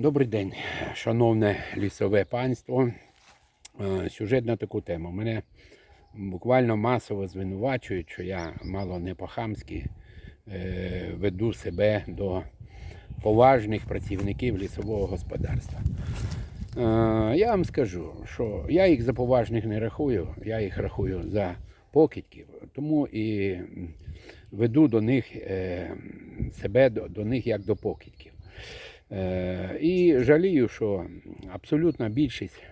Добрий день, шановне лісове панство. Е, Сюжет на таку тему. Мене буквально масово звинувачують, що я мало не по-хамськи е, веду себе до поважних працівників лісового господарства. Е, Я вам скажу, що я їх за поважних не рахую, я їх рахую за покидьків, тому і веду до них себе до них як до покидьків. Е, І жалію, що абсолютна більшість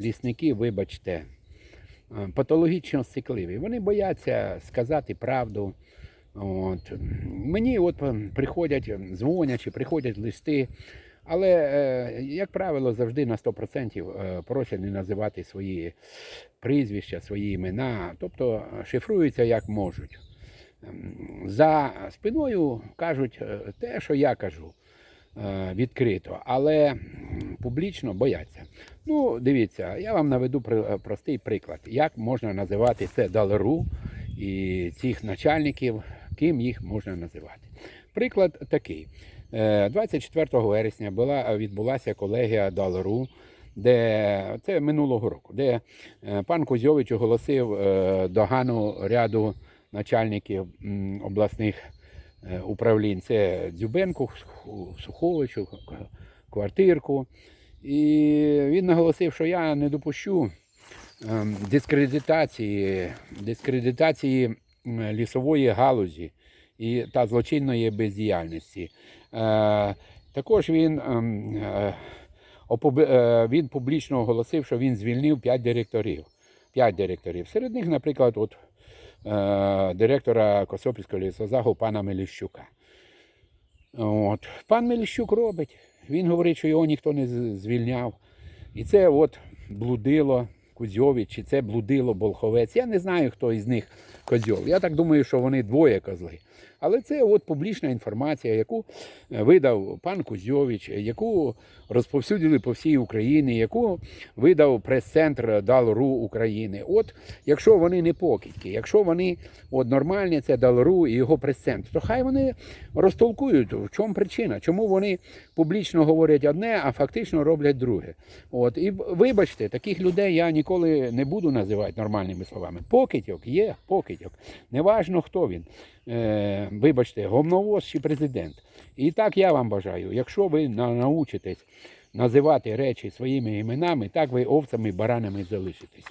лісників, вибачте, е, патологічно сцикливі. Вони бояться сказати правду. От. Мені от приходять, дзвонять чи приходять листи, але, е, як правило, завжди на 100% е, просять не називати свої прізвища, свої імена, тобто е, шифруються як можуть. Ем, За спиною кажуть е, те, що я кажу е, відкрито, але публічно бояться. Ну, дивіться, я вам наведу е, простий приклад, як можна називати це далеру і цих начальників, ким їх можна називати. Приклад такий. Е, 24 вересня була, відбулася колегія Далеру, де це минулого року, де е, пан Кузьович оголосив е, догану ряду начальників обласних е, управлінь. Це Дзюбенку, Суховичу, Квартирку. І він наголосив, що я не допущу ем, дискредитації, дискредитації лісової галузі і та злочинної бездіяльності. Е, також він, ем, е, е, він публічно оголосив, що він звільнив 5 директорів. 5 директорів. Серед них, наприклад, от, е, директора Косопільського лісозагу пана Меліщука. От. Пан Меліщук робить. Він говорить, що його ніхто не звільняв. І це от блудило Кузьович, чи це блудило Болховець. Я не знаю, хто із них козьол. Я так думаю, що вони двоє козли. Але це от публічна інформація, яку е, видав пан Кузьович, яку розповсюдили по всій Україні, яку видав прес-центр Далру України. От якщо вони не покидьки, якщо вони от нормальні, це Далру і його прес-центр, то хай вони розтолкують, в чому причина, чому вони публічно говорять одне, а фактично роблять друге. От і вибачте, таких людей я ніколи не буду називати нормальними словами. Покидьок є покидьок. Неважно, хто він. Е, вибачте, говновоз чи президент. І так я вам бажаю, якщо ви на- научитесь називати речі своїми іменами, так ви овцями, баранами залишитесь.